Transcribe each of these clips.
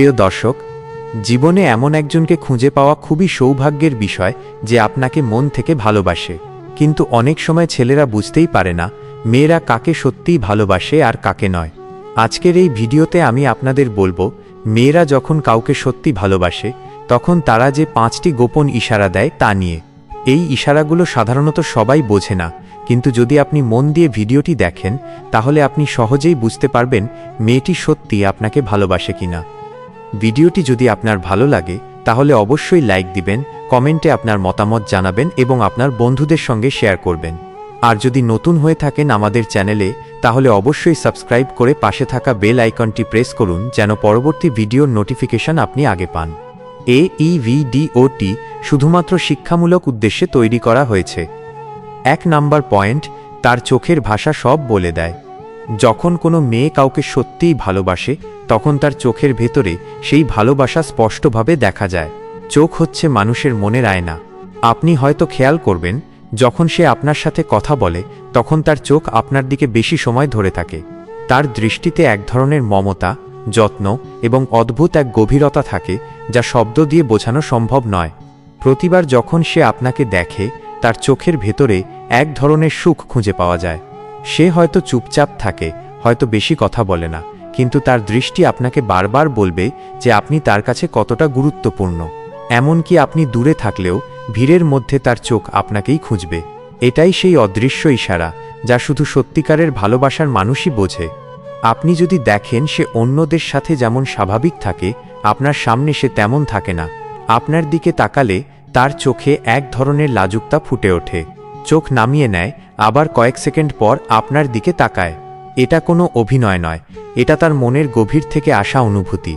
প্রিয় দর্শক, জীবনে এমন একজনকে খুঁজে পাওয়া খুবই সৌভাগ্যের বিষয় যে আপনাকে মন থেকে ভালোবাসে। কিন্তু অনেক সময় ছেলেরা বুঝতেই পারে না, মেয়েরা কাকে সত্যিই ভালোবাসে আর কাকে নয়। আজকের এই ভিডিওতে আমি আপনাদের বলব, মেয়েরা যখন কাউকে সত্যি ভালোবাসে, তখন তারা যে পাঁচটি গোপন ইশারা দেয় তা নিয়ে। এই ইশারাগুলো সাধারণত সবাই বোঝে না, কিন্তু যদি আপনি মন দিয়ে ভিডিওটি দেখেন, তাহলে আপনি সহজেই বুঝতে পারবেন মেয়েটি সত্যি আপনাকে ভালোবাসে কিনা। ভিডিওটি যদি আপনার ভালো লাগে, তাহলে অবশ্যই লাইক দিবেন, কমেন্টে আপনার মতামত জানাবেন এবং আপনার বন্ধুদের সঙ্গে শেয়ার করবেন। আর যদি নতুন হয়ে থাকেন আমাদের চ্যানেলে, তাহলে অবশ্যই সাবস্ক্রাইব করে পাশে থাকা বেল আইকনটি প্রেস করুন যেন পরবর্তী ভিডিওর নোটিফিকেশন আপনি আগে পান। এ ইভিডিওটি শুধুমাত্র শিক্ষামূলক উদ্দেশ্যে তৈরি করা হয়েছে। এক নাম্বার পয়েন্ট, তার চোখের ভাষা সব বলে দেয়। যখন কোনো মেয়ে কাউকে সত্যিই ভালোবাসে, তখন তার চোখের ভেতরে সেই ভালোবাসা স্পষ্টভাবে দেখা যায়। চোখ হচ্ছে মানুষের মনের আয়না। আপনি হয়তো খেয়াল করবেন, যখন সে আপনার সাথে কথা বলে, তখন তার চোখ আপনার দিকে বেশি সময় ধরে থাকে। তার দৃষ্টিতে এক ধরনের মমতা, যত্ন এবং অদ্ভুত এক গভীরতা থাকে, যা শব্দ দিয়ে বোঝানো সম্ভব নয়। প্রতিবার যখন সে আপনাকে দেখে, তার চোখের ভেতরে এক ধরনের সুখ খুঁজে পাওয়া যায়। সে হয়তো চুপচাপ থাকে, হয়তো বেশি কথা বলে না, কিন্তু তার দৃষ্টি আপনাকে বারবার বলবে যে আপনি তার কাছে কতটা গুরুত্বপূর্ণ। এমনকি আপনি দূরে থাকলেও ভিড়ের মধ্যে তার চোখ আপনাকেই খুঁজবে। এটাই সেই অদৃশ্য ইশারা, যা শুধু সত্যিকারের ভালোবাসার মানুষই বোঝে। আপনি যদি দেখেন সে অন্যদের সাথে যেমন স্বাভাবিক থাকে, আপনার সামনে সে তেমন থাকে না। আপনার দিকে তাকালে তার চোখে এক ধরনের লাজুকতা ফুটে ওঠে। চোখ নামিয়ে নেয় আবার কয়েক সেকেন্ড পর আপনার দিকে তাকায়। এটা কোনো অভিনয় নয়, এটা তার মনের গভীর থেকে আসা অনুভূতি।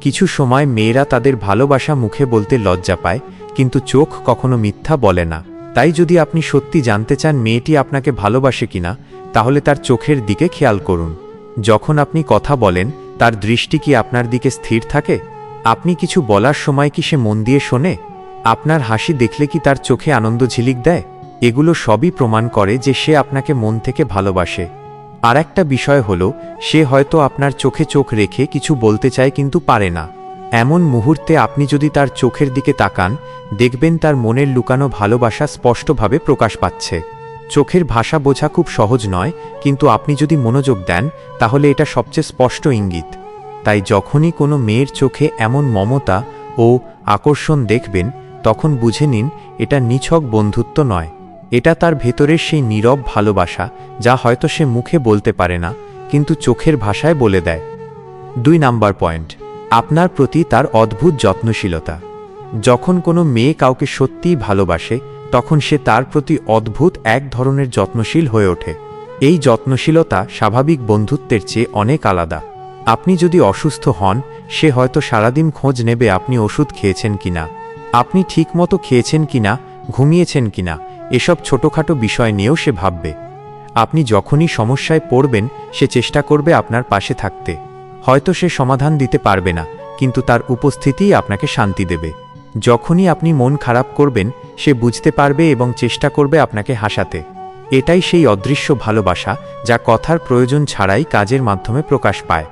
কিছু সময় মেয়েরা তাদের ভালোবাসা মুখে বলতে লজ্জা পায়, কিন্তু চোখ কখনো মিথ্যা বলে না। তাই যদি আপনি সত্যি জানতে চান মেয়েটি আপনাকে ভালোবাসে কিনা, তাহলে তার চোখের দিকে খেয়াল করুন। যখন আপনি কথা বলেন, তার দৃষ্টি কি আপনার দিকে স্থির থাকে? আপনি কিছু বলার সময় কি সে মন দিয়ে শোনে? আপনার হাসি দেখলে কি তার চোখে আনন্দ ঝিলিক দেয়? এগুলো সবই প্রমাণ করে যে সে আপনাকে মন থেকে ভালোবাসে। আর একটা বিষয় হলো, সে হয়তো আপনার চোখে চোখ রেখে কিছু বলতে চায় কিন্তু পারে না। এমন মুহূর্তে আপনি যদি তার চোখের দিকে তাকান, দেখবেন তার মনের লুকানো ভালোবাসা স্পষ্টভাবে প্রকাশ পাচ্ছে। চোখের ভাষা বোঝা খুব সহজ নয়, কিন্তু আপনি যদি মনোযোগ দেন, তাহলে এটা সবচেয়ে স্পষ্ট ইঙ্গিত। তাই যখনই কোনো মেয়ের চোখে এমন মমতা ও আকর্ষণ দেখবেন, তখন বুঝে নিন, এটা নিছক বন্ধুত্ব নয়। এটা তার ভেতরের সেই নীরব ভালোবাসা, যা হয়তো সে মুখে বলতে পারে না, কিন্তু চোখের ভাষায় বলে দেয়। দুই নাম্বার পয়েন্ট, আপনার প্রতি তার অদ্ভুত যত্নশীলতা। যখন কোনো মেয়ে কাউকে সত্যিই ভালোবাসে, তখন সে তার প্রতি অদ্ভুত এক ধরনের যত্নশীল হয়ে ওঠে। এই যত্নশীলতা স্বাভাবিক বন্ধুত্বের চেয়ে অনেক আলাদা। আপনি যদি অসুস্থ হন, সে হয়তো সারাদিন খোঁজ নেবে আপনি ওষুধ খেয়েছেন কিনা। আপনি ঠিকমতো খেয়েছেন কিনা, ঘুমিয়েছেন কিনা এসব ছোটখাটো বিষয় নিয়েও সে ভাববে। আপনি যখনই সমস্যায় পড়বেন, সে চেষ্টা করবে আপনার পাশে থাকতে। হয়তো সে সমাধান দিতে পারবে না, কিন্তু তার উপস্থিতিই আপনাকে শান্তি দেবে। যখনই আপনি মন খারাপ করবেন, সে বুঝতে পারবে এবং চেষ্টা করবে আপনাকে হাসাতে। এটাই সেই অদৃশ্য ভালোবাসা, যা কথার প্রয়োজন ছাড়াই কাজের মাধ্যমে প্রকাশ পায়।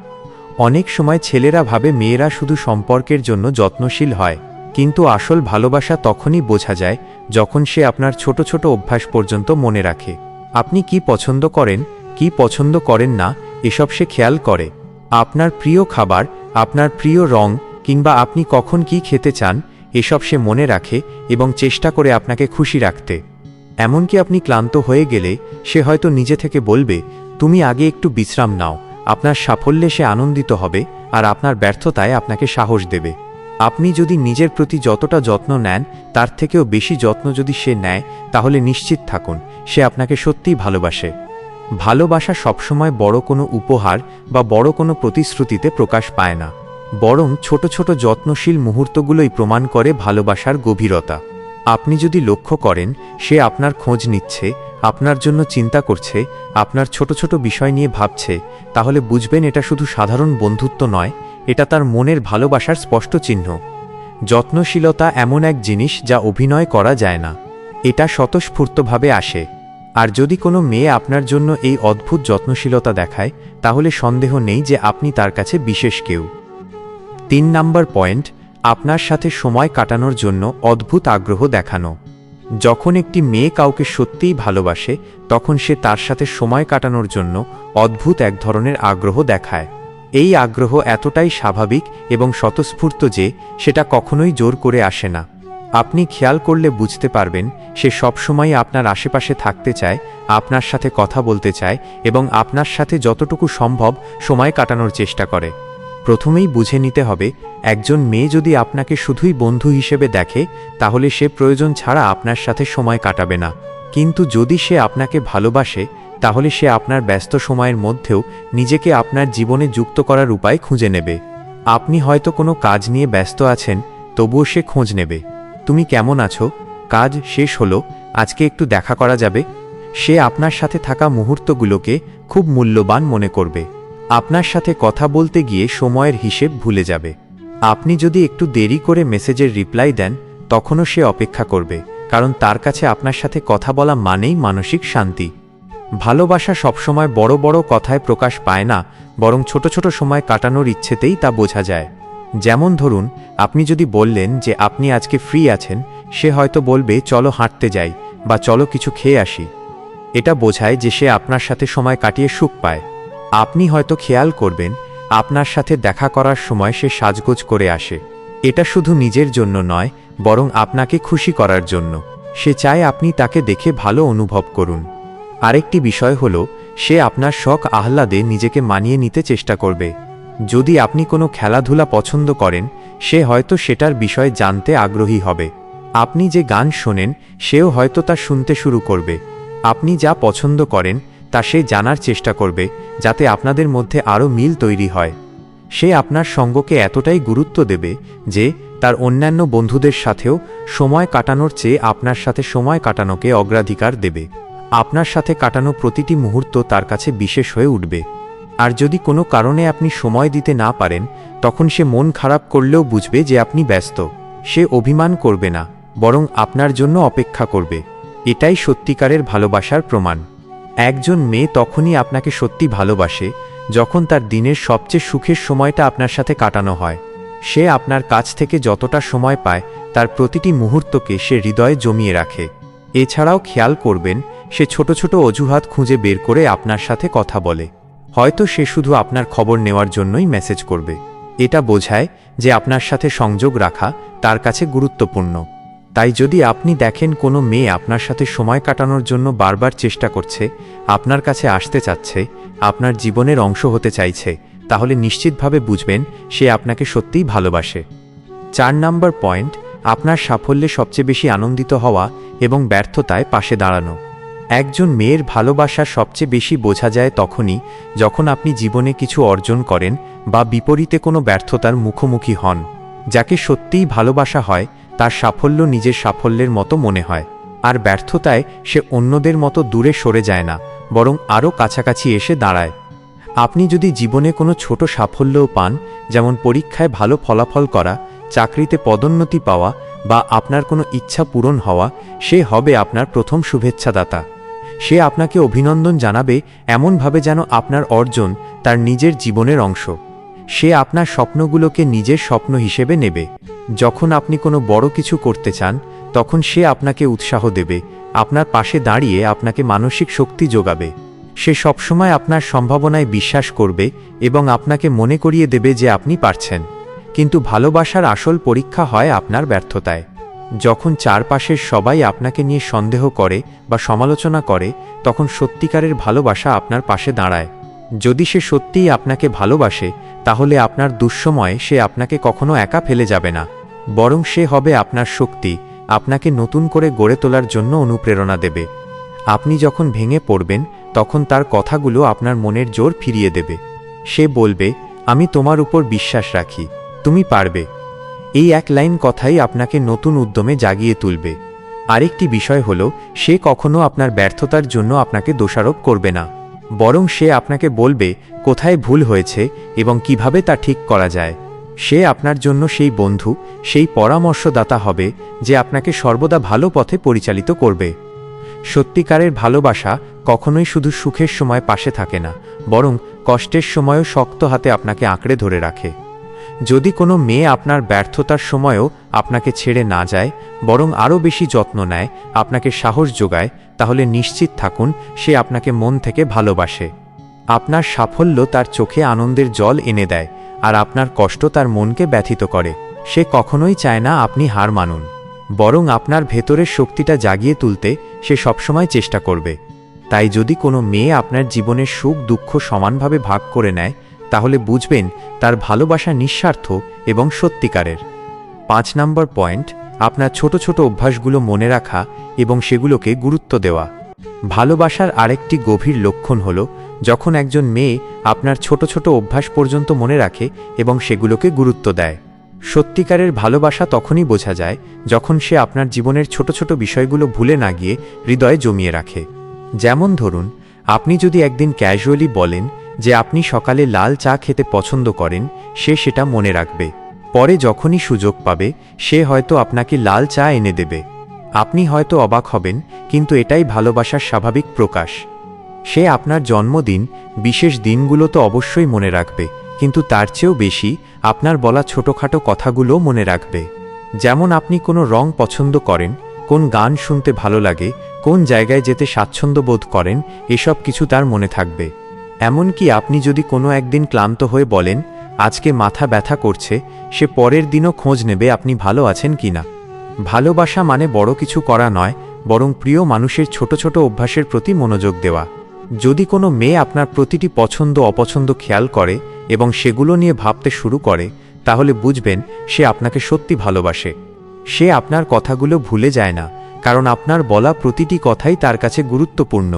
অনেক সময় ছেলেরা ভাবে মেয়েরা শুধু সম্পর্কের জন্য যত্নশীল হয়। কিন্তু আসল ভালোবাসা তখনই বোঝা যায় যখন সে আপনার ছোট ছোট অভ্যাস পর্যন্ত মনে রাখে। আপনি কি পছন্দ করেন, কি পছন্দ করেন না, এসব সে খেয়াল করে। আপনার প্রিয় খাবার, আপনার প্রিয় রং, কিংবা আপনি কখন কি খেতে চান, এসব সে মনে রাখে এবং চেষ্টা করে আপনাকে খুশি রাখতে। এমনকি আপনি ক্লান্ত হয়ে গেলে সে হয়তো নিজে থেকে বলবে, তুমি আগে একটু বিশ্রাম নাও, আপনার সাফল্যে সে আনন্দিত হবে আর আপনার ব্যর্থতায় আপনাকে সাহস দেবে। আপনি যদি নিজের প্রতি যতটা যত্ন নেন, তার থেকেও বেশি যত্ন যদি সে নেয়, তাহলে নিশ্চিত থাকুন, সে আপনাকে সত্যিই ভালোবাসে। ভালোবাসা সবসময় বড় কোনো উপহার বা বড় কোনো প্রতিশ্রুতিতে প্রকাশ পায় না। বরং ছোট ছোট যত্নশীল মুহূর্তগুলোই প্রমাণ করে ভালোবাসার গভীরতা। আপনি যদি লক্ষ্য করেন, সে আপনার খোঁজ নিচ্ছে, আপনার জন্য চিন্তা করছে, আপনার ছোট ছোট বিষয় নিয়ে ভাবছে, তাহলে বুঝবেন এটা শুধু সাধারণ বন্ধুত্ব নয় এটা তার মনের ভালোবাসার স্পষ্ট চিহ্ন। যত্নশীলতা এমন এক জিনিস যা অভিনয় করা যায় না। এটা স্বতঃস্ফূর্তভাবে আসে। আর যদি কোনো মেয়ে আপনার জন্য এই অদ্ভুত যত্নশীলতা দেখায়, তাহলে সন্দেহ নেই যে আপনি তার কাছে বিশেষ কেউ। তিন নাম্বার পয়েন্ট, আপনার সাথে সময় কাটানোর জন্য অদ্ভুত আগ্রহ দেখানো। যখন একটি মেয়ে কাউকে সত্যিই ভালোবাসে, তখন সে তার সাথে সময় কাটানোর জন্য অদ্ভুত এক ধরনের আগ্রহ দেখায়। এই আগ্রহ এতটাই স্বাভাবিক এবং স্বতঃস্ফূর্ত যে সেটা কখনোই জোর করে আসে না। আপনি খেয়াল করলে বুঝতে পারবেন, সে সবসময় আপনার আশেপাশে থাকতে চায়, আপনার সাথে কথা বলতে চায় এবং আপনার সাথে যতটুকু সম্ভব সময় কাটানোর চেষ্টা করে। প্রথমেই বুঝে নিতে হবে, একজন মেয়ে যদি আপনাকে শুধুই বন্ধু হিসেবে দেখে, তাহলে সে প্রয়োজন ছাড়া আপনার সাথে সময় কাটাবে না। কিন্তু যদি সে আপনাকে ভালোবাসে তাহলে সে আপনার ব্যস্ত সময়ের মধ্যেও নিজেকে আপনার জীবনে যুক্ত করার উপায় খুঁজে নেবে। আপনি হয়তো কোনো কাজ নিয়ে ব্যস্ত আছেন, তবুও সে খোঁজ নেবে। তুমি কেমন আছো? কাজ শেষ হলো, আজকে একটু দেখা করা যাবে। সে আপনার সাথে থাকা মুহূর্তগুলোকে খুব মূল্যবান মনে করবে। আপনার সাথে কথা বলতে গিয়ে সময়ের হিসেব ভুলে যাবে। আপনি যদি একটু দেরি করে মেসেজের রিপ্লাই দেন, তখনও সে অপেক্ষা করবে, কারণ তার কাছে আপনার সাথে কথা বলা মানেই মানসিক শান্তি। ভালোবাসা সবসময় বড় বড় কথায় প্রকাশ পায় না, বরং ছোট ছোট সময় কাটানোর ইচ্ছেতেই তা বোঝা যায়। যেমন ধরুন, আপনি যদি বললেন যে আপনি আজকে ফ্রি আছেন, সে হয়তো বলবে, চলো হাঁটতে যাই বা চলো কিছু খেয়ে আসি। এটা বোঝায় যে সে আপনার সাথে সময় কাটিয়ে সুখ পায়। আপনি হয়তো খেয়াল করবেন, আপনার সাথে দেখা করার সময় সে সাজগোজ করে আসে। এটা শুধু নিজের জন্য নয়, বরং আপনাকে খুশি করার জন্য। সে চায় আপনি তাকে দেখে ভালো অনুভব করুন। আরেকটি বিষয় হল, সে আপনার শখ আহ্লাদে নিজেকে মানিয়ে নিতে চেষ্টা করবে। যদি আপনি কোনো খেলাধুলা পছন্দ করেন, সে হয়তো সেটার বিষয়ে জানতে আগ্রহী হবে। আপনি যে গান শোনেন, সেও হয়তো তা শুনতে শুরু করবে। আপনি যা পছন্দ করেন, তা সে জানার চেষ্টা করবে, যাতে আপনাদের মধ্যে আরও মিল তৈরি হয়। সে আপনার সঙ্গকে এতটাই গুরুত্ব দেবে, যে তার অন্যান্য বন্ধুদের সাথেও সময় কাটানোর চেয়ে আপনার সাথে সময় কাটানোকে অগ্রাধিকার দেবে। আপনার সাথে কাটানো প্রতিটি মুহূর্ত তার কাছে বিশেষ হয়ে উঠবে। আর যদি কোনো কারণে আপনি সময় দিতে না পারেন, তখন সে মন খারাপ করলেও বুঝবে যে আপনি ব্যস্ত। সে অভিমান করবে না, বরং আপনার জন্য অপেক্ষা করবে। এটাই সত্যিকারের ভালোবাসার প্রমাণ। একজন মেয়ে তখনই আপনাকে সত্যি ভালোবাসে, যখন তার দিনের সবচেয়ে সুখের সময়টা আপনার সাথে কাটানো হয়। সে আপনার কাছ থেকে যতটা সময় পায়, তার প্রতিটি মুহূর্তকে সে হৃদয়ে জমিয়ে রাখে। এছাড়াও খেয়াল করবেন সে ছোট ছোট অজুহাত খুঁজে বের করে আপনার সাথে কথা বলে। হয়তো সে শুধু আপনার খবর নেওয়ার জন্যই মেসেজ করবে। এটা বোঝায় যে আপনার সাথে সংযোগ রাখা তার কাছে গুরুত্বপূর্ণ। তাই যদি আপনি দেখেন কোনো মেয়ে আপনার সাথে সময় কাটানোর জন্য বারবার চেষ্টা করছে, আপনার কাছে আসতে চাচ্ছে, আপনার জীবনের অংশ হতে চাইছে, তাহলে নিশ্চিতভাবে বুঝবেন সে আপনাকে সত্যিই ভালোবাসে। চার নাম্বার পয়েন্ট, আপনার সাফল্যে সবচেয়ে বেশি আনন্দিত হওয়া এবং ব্যর্থতায় পাশে দাঁড়ানো। একজন মেয়ের ভালোবাসা সবচেয়ে বেশি বোঝা যায় তখনই যখন আপনি জীবনে কিছু অর্জন করেন বা বিপরীতে কোনো ব্যর্থতার মুখোমুখি হন, যাকে সত্যিই ভালোবাসা হয়, তার সাফল্য নিজের সাফল্যের মতো মনে হয়। আর ব্যর্থতায় সে অন্যদের মতো দূরে সরে যায় না, বরং আরও কাছাকাছি এসে দাঁড়ায়। আপনি যদি জীবনে কোনো ছোট সাফল্যও পান, যেমন পরীক্ষায় ভালো ফলাফল করা, চাকরিতে পদোন্নতি পাওয়া বা আপনার কোনো ইচ্ছা পূরণ হওয়া, সে হবে আপনার প্রথম শুভেচ্ছাদাতা। সে আপনাকে অভিনন্দন জানাবে এমনভাবে যেন আপনার অর্জন তার নিজের জীবনের অংশ। সে আপনার স্বপ্নগুলোকে নিজের স্বপ্ন হিসেবে নেবে। যখন আপনি কোনো বড় কিছু করতে চান, তখন সে আপনাকে উৎসাহ দেবে, আপনার পাশে দাঁড়িয়ে আপনাকে মানসিক শক্তি যোগাবে। সে সবসময় আপনার সম্ভাবনায় বিশ্বাস করবে এবং আপনাকে মনে করিয়ে দেবে যে আপনি পারছেন। কিন্তু ভালোবাসার আসল পরীক্ষা হয় আপনার ব্যর্থতায়। যখন চারপাশের সবাই আপনাকে নিয়ে সন্দেহ করে বা সমালোচনা করে, তখন সত্যিকারের ভালোবাসা আপনার পাশে দাঁড়ায়। যদি সে সত্যিই আপনাকে ভালোবাসে, তাহলে আপনার দুঃসময়ে সে আপনাকে কখনো একা ফেলে যাবে না। বরং সে হবে আপনার শক্তি, আপনাকে নতুন করে গড়ে তোলার জন্য অনুপ্রেরণা দেবে। আপনি যখন ভেঙে পড়বেন, তখন তার কথাগুলো আপনার মনের জোর ফিরিয়ে দেবে। সে বলবে, আমি তোমার উপর বিশ্বাস রাখি। তুমি পারবে। এই এক লাইন কথাই আপনাকে নতুন উদ্যমে জাগিয়ে তুলবে। আরেকটি বিষয় হল, সে কখনো আপনার ব্যর্থতার জন্য আপনাকে দোষারোপ করবে না। বরং সে আপনাকে বলবে, কোথায় ভুল হয়েছে এবং কীভাবে তা ঠিক করা যায়। সে আপনার জন্য সেই বন্ধু, সেই পরামর্শদাতা হবে, যে আপনাকে সর্বদা ভালো পথে পরিচালিত করবে। সত্যিকারের ভালোবাসা কখনোই শুধু সুখের সময় পাশে থাকে না, বরং কষ্টের সময়ও শক্ত হাতে আপনাকে আঁকড়ে ধরে রাখে। যদি কোনো মেয়ে আপনার ব্যর্থতার সময়ও আপনাকে ছেড়ে না যায়, বরং আরও বেশি যত্ন নেয়, আপনাকে সাহস যোগায়, তাহলে নিশ্চিত থাকুন সে আপনাকে মন থেকে ভালোবাসে। আপনার সাফল্য তার চোখে আনন্দের জল এনে দেয়, আর আপনার কষ্ট তার মনকে ব্যথিত করে। সে কখনোই চায় না আপনি হার মানুন। বরং আপনার ভেতরের শক্তিটা জাগিয়ে তুলতে সে সবসময় চেষ্টা করবে। তাই যদি কোনো মেয়ে আপনার জীবনের সুখ দুঃখ সমানভাবে ভাগ করে নেয় তাহলে বুঝবেন তার ভালোবাসা নিঃস্বার্থ এবং সত্যিকারের। পাঁচ নম্বর পয়েন্ট, আপনার ছোট ছোট অভ্যাসগুলো মনে রাখা এবং সেগুলোকে গুরুত্ব দেওয়া। ভালোবাসার আরেকটি গভীর লক্ষণ হল যখন একজন মেয়ে আপনার ছোট ছোট অভ্যাস পর্যন্ত মনে রাখে এবং সেগুলোকে গুরুত্ব দেয়। সত্যিকারের ভালোবাসা তখনই বোঝা যায় যখন সে আপনার জীবনের ছোট ছোট বিষয়গুলো ভুলে না গিয়ে হৃদয়ে জমিয়ে রাখে। যেমন ধরুন, আপনি যদি একদিন ক্যাজুয়ালি বলেন যে আপনি সকালে লাল চা খেতে পছন্দ করেন, সে সেটা মনে রাখবে। পরে যখনই সুযোগ পাবে, সে হয়তো আপনাকে লাল চা এনে দেবে। আপনি হয়তো অবাক হবেন, কিন্তু এটাই ভালোবাসার স্বাভাবিক প্রকাশ। সে আপনার জন্মদিন, বিশেষ দিনগুলো তো অবশ্যই মনে রাখবে, কিন্তু তার চেয়েও বেশি আপনার বলা ছোটোখাটো কথাগুলো মনে রাখবে। যেমন আপনি কোনো রং পছন্দ করেন, কোন গান শুনতে ভালো লাগে, কোন জায়গায় যেতে স্বাচ্ছন্দ্য বোধ করেন, এসব কিছু তার মনে থাকবে। এমনকি আপনি যদি কোনো একদিন ক্লান্ত হয়ে বলেন, আজকে মাথা ব্যথা করছে, সে পরের দিনও খোঁজ নেবে আপনি ভালো আছেন কিনা ভালোবাসা মানে বড় কিছু করা নয়, বরং প্রিয় মানুষের ছোট ছোট অভ্যাসের প্রতি মনোযোগ দেওয়া। যদি কোনো মেয়ে আপনার প্রতিটি পছন্দ অপছন্দ খেয়াল করে এবং সেগুলো নিয়ে ভাবতে শুরু করে, তাহলে বুঝবেন সে আপনাকে সত্যি ভালোবাসে। সে আপনার কথাগুলো ভুলে যায় না, কারণ আপনার বলা প্রতিটি কথাই তার কাছে গুরুত্বপূর্ণ।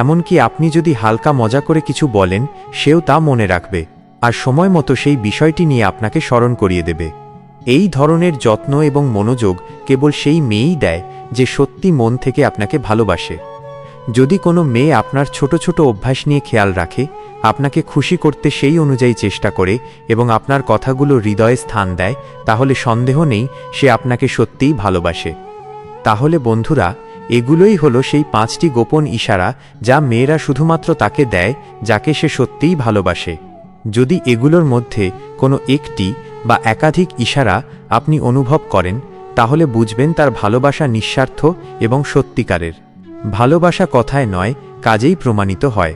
এমনকি আপনি যদি হালকা মজা করে কিছু বলেন, সেও তা মনে রাখবে, আর সময় মতো সেই বিষয়টি নিয়ে আপনাকে স্মরণ করিয়ে দেবে। এই ধরনের যত্ন এবং মনোযোগ কেবল সেই মেয়েই দেয় যে সত্যি মন থেকে আপনাকে ভালোবাসে। যদি কোনো মেয়ে আপনার ছোট ছোট অভ্যাস নিয়ে খেয়াল রাখে, আপনাকে খুশি করতে সেই অনুযায়ী চেষ্টা করে এবং আপনার কথাগুলো হৃদয়ে স্থান দেয়, তাহলে সন্দেহ নেই সে আপনাকে সত্যিই ভালোবাসে। তাহলে বন্ধুরা এগুলোই হলো সেই পাঁচটি গোপন ইশারা যা মেয়েরা শুধুমাত্র তাকে দেয়, যাকে সে সত্যিই ভালোবাসে। যদি এগুলোর মধ্যে কোনো একটি বা একাধিক ইশারা আপনি অনুভব করেন, তাহলে বুঝবেন তার ভালোবাসা নিঃস্বার্থ এবং সত্যিকারের। ভালোবাসা কথায় নয়, কাজেই প্রমাণিত হয়।